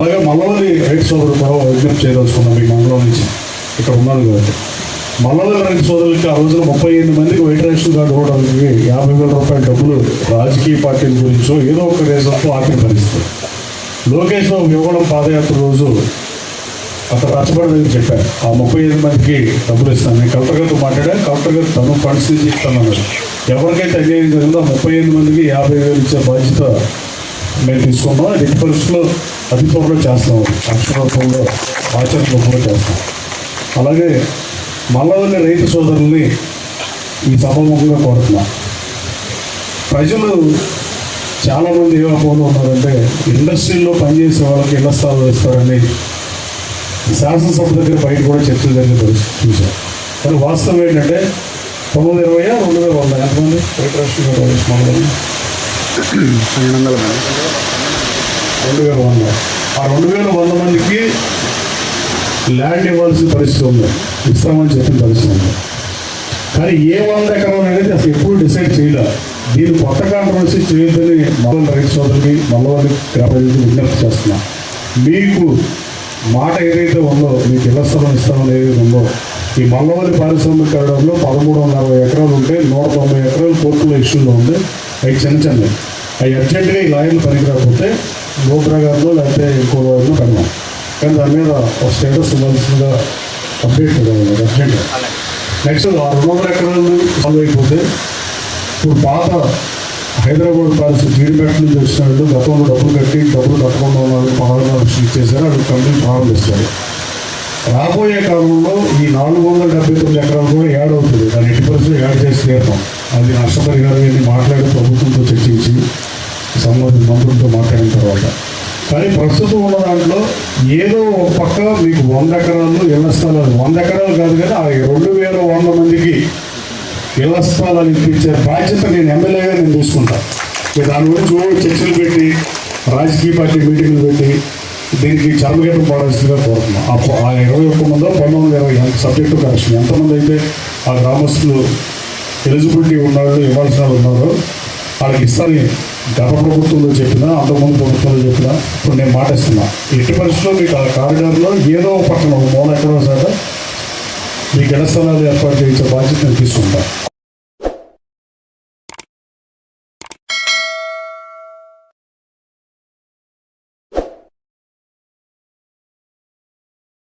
అలాగే మల్లవల్లి రైతు సోదరు కూడా విజ్ఞప్తి చేయదలుచుకున్నాం మీ మండలం నుంచి. ఇక్కడ ఉన్నారు కాబట్టి. మల్లవల్లి రైతు సోదరులకి ఆ రోజున ముప్పై ఎనిమిది మందికి వైట్ రేషన్ కార్డు ఇవ్వడానికి యాభై వేల రూపాయల డబ్బులు రాజకీయ పార్టీల గురించో ఏదో ఒక రీజన్తో ఆపిన పరిస్థితి. లోకేష్ బాబు ఇవ్వడం పాదయాత్ర రోజు అక్కడ రచ్చబడదని చెప్పారు. ఆ ముప్పై ఐదు మందికి డబ్బులు ఇస్తాను. నేను కలెక్టర్ గారితో మాట్లాడాను కలెక్టర్ గారు తను ఫండ్స్ నుంచి ఇస్తాను అన్నారు ఎవరికైతే అన్యాయం జరిగిందో ముప్పై ఐదు మందికి యాభై వేలు ఇచ్చే బాధ్యత మేము తీసుకున్నాం ఎట్టి పరిస్థితుల్లో అతి త్వరలో చేస్తాం. అక్షర రూపంలో ఆచరణ రూపంలో చేస్తాం. అలాగే మల్లవల్లి రైతు సోదరుల్ని ఈ సభముఖంగా కోరుతున్నాం. ప్రజలు చాలామంది ఏ అపోలో ఉన్నారంటే ఇండస్ట్రీలో పనిచేసే వాళ్ళకి ఇళ్ళ స్థలాలు ఇస్తారని శాసనసభ దగ్గర బయట కూడా చర్చలు జరిగే పరిస్థితి కానీ వాస్తవం ఏంటంటే తొమ్మిది ఇరవై రెండు వేల వంద ఎంతమంది? రికరేషన్ మండలం పన్నెండు వందల మంది రెండు వేల వంద ఆ రెండు వేల వంద మందికి ల్యాండ్ ఇవ్వాల్సిన పరిస్థితి ఉంది. ఇస్తామని చెప్పిన పరిస్థితి ఉంది. కానీ ఏ వంద ఎకరం అనేది అసలు ఎప్పుడు డిసైడ్ చేయలేదు దీని కొత్త కాంట్రవర్సీ చేయొద్దని మల్ల రైతు సోదరికి మల్లవారి గ్రామ విజ్ఞప్తి చేస్తున్నా. మీకు మాట ఏదైతే ఉందో మీకు ఇళ్ళ స్థలం ఇస్తామని ఏదైతే ఉందో ఈ మల్లవల్లి పారిశ్రామికరణలో పదమూడు వందల అరవై ఎకరాలు ఉంటే నూట తొంభై ఎకరాలు కోర్టులో ఇష్యూలో ఉంది. అవి చిన్న చిన్నవి. అవి అర్జెంటుగా ఈ లాయర్లు పనికి రాకపోతే గోపురా గారిలో లేకపోతే ఇంకో లాయర్లో పెడదాం కానీ దాని మీద ఒక స్టేటస్ ఉండాల్సిందిగా అప్డేట్ కదా అర్జెంట్గా. నెక్స్ట్ ఆ రెండు వందల ఎకరాలు సాల్వ్ అయిపోతే ఇప్పుడు పాత హైదరాబాద్ పాలసీ జీడిపేట నుంచి వచ్చినాడు గతంలో డబ్బులు కట్టి డబ్బులు కట్టకుండా ఉన్నాడు పదహారు చేశారు ఇచ్చేసారు అది కంపెనీ ప్రారంభిస్తారు రాబోయే కాలంలో ఈ నాలుగు వందల డెబ్బై తొమ్మిది ఎకరాలు కూడా యాడ్ అవుతుంది. దాని ఎయిటీ పర్సెంట్ యాడ్ చేసి తీరుతాం. అది నష్టపరిహారం అని మాట్లాడి ప్రభుత్వంతో చర్చించి సంబంధిత మంత్రులతో మాట్లాడిన తర్వాత. కానీ ప్రస్తుతం ఉన్న దాంట్లో ఏదో ఒక పక్క మీకు వంద ఎకరాలు ఇళ్ళ స్థలాలు వంద ఎకరాలు కాదు కానీ ఆ రెండు వేల వంద మందికి ఇళ్ళ స్థలాలు ఇప్పించే బాధ్యత నేను ఎమ్మెల్యేగా నేను తీసుకుంటాను దాని గురించి చర్చలు పెట్టి రాజకీయ పార్టీ మీటింగ్లు పెట్టి దీనికి చర్మగీతం పాడాల్సిందిగా కోరుతున్నాం. ఆ ఆ ఇరవై ఒక్క మందో పంతొమ్మిది ఇరవై ఎంత సబ్జెక్టు కరెక్షన్ ఎంతమంది అయితే ఆ గ్రామస్తులు ఎలిజిబిలిటీ ఉన్నారో ఇవ్వాల్సిన వాళ్ళు ఉన్నారో వాళ్ళకి ఇస్తాను గత ప్రభుత్వంలో చెప్పినా అంతకుముందు ప్రభుత్వంలో చెప్పినా ఇప్పుడు నేను మాటిస్తున్నా. ఎట్టి పరిస్థితుల్లో మీకు ఆ కారిడార్లో ఏదో ఒక పక్కన మూల ఎక్కడో సార్ మీకు ఇళ్ళ స్థలాలు ఏర్పాటు చేయించే బాధ్యత నేను తీసుకుంటాను